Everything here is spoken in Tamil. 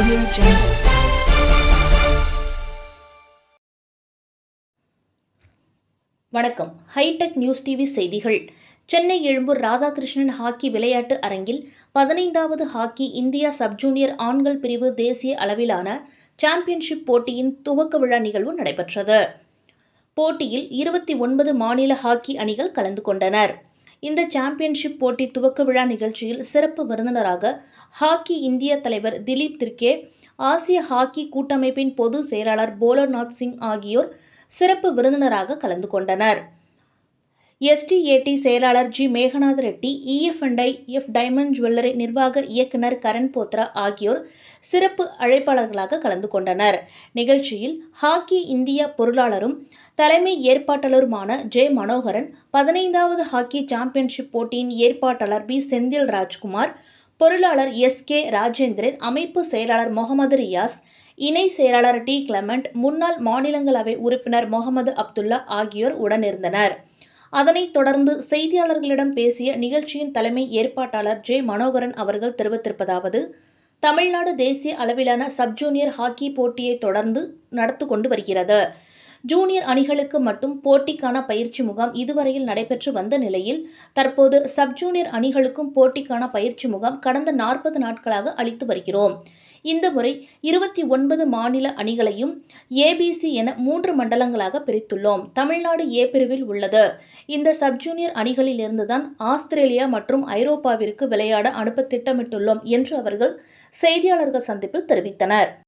Audio Jungle. வணக்கம். ஹைடெக் நியூஸ் டிவி செய்திகள். சென்னை எழும்பூர் ராதாகிருஷ்ணன் ஹாக்கி விளையாட்டு அரங்கில் பதினைந்தாவது ஹாக்கி இந்தியா சப் ஜூனியர் ஆண்கள் பிரிவு தேசிய அளவிலான சாம்பியன்ஷிப் போட்டியின் துவக்க விழா நிகழ்வு நடைபெற்றது. போட்டியில் இருபத்தி ஒன்பது மாநில ஹாக்கி அணிகள் கலந்து கொண்டனர். இந்த சாம்பியன்ஷிப் போட்டி துவக்க விழா நிகழ்ச்சியில் சிறப்பு விருந்தினராக ஹாக்கி இந்திய தலைவர் திலீப் திர்கே ஆசிய ஹாக்கி கூட்டமைப்பின் பொதுச் செயலாளர் போலர்நாத் சிங் ஆகியோர் சிறப்பு விருந்தினராக கலந்து கொண்டனர். எஸ்டிஏடி செயலாளர் G. Meghanatha Reddy EF and F diamond jewellery நிர்வாக இயக்குனர் கரண் போத்ரா ஆகியோர் சிறப்பு அழைப்பாளர்களாக கலந்து கொண்டனர். நிகழ்ச்சியில் ஹாக்கி இந்தியா பொருளாளரும் தலைமை ஏற்பாட்டாளருமான ஜெ. மனோகரன் பதினைந்தாவது ஹாக்கி சாம்பியன்ஷிப் போட்டியின் ஏற்பாட்டாளர் பி. செந்தில் ராஜ்குமார் பொருளாளர் எஸ். கே. ராஜேந்திரன் அமைப்பு செயலாளர் முகமது ரியாஸ் இணை செயலாளர் டி. கிளமெண்ட் முன்னாள் மாநிலங்களவை உறுப்பினர் முகமது அப்துல்லா ஆகியோர் உடனிருந்தனர். அதனைத் தொடர்ந்து செய்தியாளர்களிடம் பேசிய நிகழ்ச்சியின் தலைமை ஏற்பாட்டாளர் ஜே மனோகரன் அவர்கள் தெரிவித்திருப்பதாவது தமிழ்நாடு தேசிய அளவிலான சப் ஜூனியர் ஹாக்கி போட்டியை தொடர்ந்து நடத்து கொண்டு வருகிறது. ஜூனியர் அணிகளுக்கு மட்டும் போட்டிக்கான பயிற்சி முகாம் இதுவரையில் நடைபெற்று வந்த நிலையில் தற்போது சப் ஜூனியர் அணிகளுக்கும் போட்டிக்கான பயிற்சி முகாம் கடந்த நாற்பது நாட்களாக அளித்து வருகிறோம். இந்த முறை இருபத்தி ஒன்பது மாநில அணிகளையும் ஏபிசி என மூன்று மண்டலங்களாக பிரித்துள்ளோம். தமிழ்நாடு ஏ பிரிவில் உள்ளது. இந்த சப் ஜூனியர் அணிகளில் ஆஸ்திரேலியா மற்றும் ஐரோப்பாவிற்கு விளையாட அனுப்ப திட்டமிட்டுள்ளோம் என்று அவர்கள் செய்தியாளர்கள் சந்திப்பில் தெரிவித்தனர்.